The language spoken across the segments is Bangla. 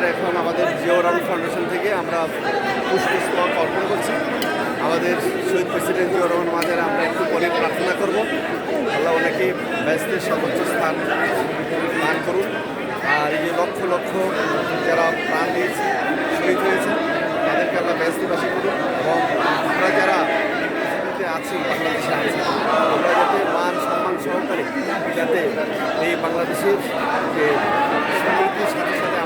আমাদের এখন আমাদের জিওরাম ফাউন্ডেশন থেকে আমরা পুষ্পস্তক অর্পণ করছি। আমাদের শহীদ প্রেসিডেন্ট জিয়া রহমান আমাদের আমরা একটু পরে প্রার্থনা করব। আল্লাহ ওনাকে ব্যস্তের সর্বোচ্চ স্থান দান করুন। আর এই যে লক্ষ লক্ষ যারা প্রাণ দিয়েছে, শহীদ হয়েছে, তাদেরকে আমরা ব্যস্তবাসী করুন এবং আমরা যারা আছি, বাংলাদেশে আছি, আমরা যাতে মান সম্মান সহকারে যাতে এই বাংলাদেশের যে সমৃদ্ধির সাথে সাথে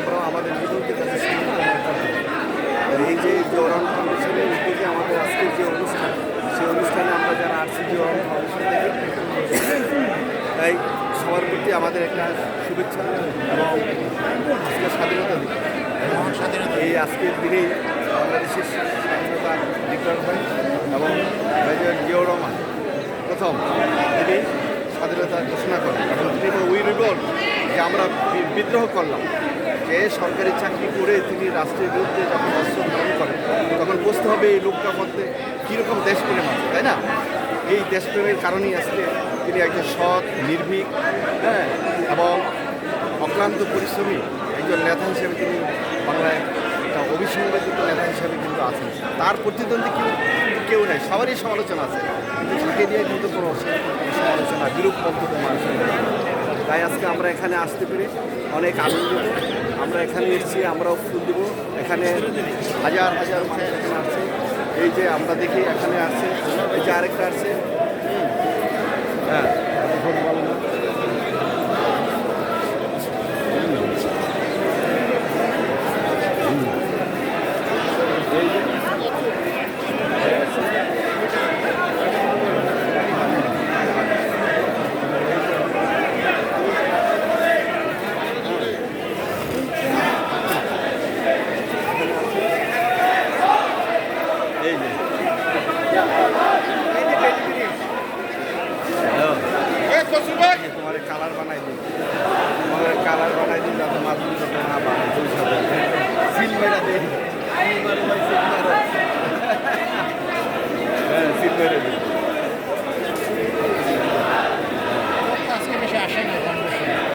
এই যে জোরান ফাউন্ডেশনের উদ্যোগে আমাদের আজকের যে অনুষ্ঠান সেই অনুষ্ঠানে আমরা যারা আসছি জোরান ফাউন্ডেশন তাই সবার প্রতি আমাদের একটা শুভেচ্ছা এবং আজকে স্বাধীনতা দিবস। এই আজকের দিনেই বাংলাদেশের স্বাধীনতা ডিক্লার হয় এবং মেজর জিয়াউর রহমান প্রথম তিনি স্বাধীনতা ঘোষণা করেন এবং তিনি উই রিভল যে আমরা বিদ্রোহ করলাম। যে সরকারি চাকরি করে তিনি রাষ্ট্রের বিরুদ্ধে যখন অস্ত্র করেন, তখন বুঝতে হবে এই লোকটার মধ্যে কীরকম দেশপ্রেম আছে, তাই না? এই দেশপ্রেমের কারণেই আজকে তিনি একজন সৎ, নির্ভীক হ্যাঁ এবং অক্লান্ত পরিশ্রমী একজন নেতা হিসেবে তিনি বাংলায় একটা অবিসংবাদিত নেতা হিসেবে কিন্তু আছেন। তার প্রতিদ্বন্দ্বী কেউ কেউ নেই, সবারই সমালোচনা আছে। কিন্তু তাকে নিয়ে কিন্তু কোনো সমালোচনা, বিরূপ মন্তব্য মানুষের। তাই আজকে আমরা এখানে আসতে পেরে অনেক আনন্দিত। আমরা এখানে এসেছি, আমরাও ফুল দেব। এখানে হাজার হাজার এখানে আসছে এই যে আমরা দেখি, এখানে আসছে এই যে আরেকটা এই যে। তোমার কালার বানাই দিই তোমার কালার বানাই দিই যাতে মাছগুলো যাতে না বানায় দুই সাথে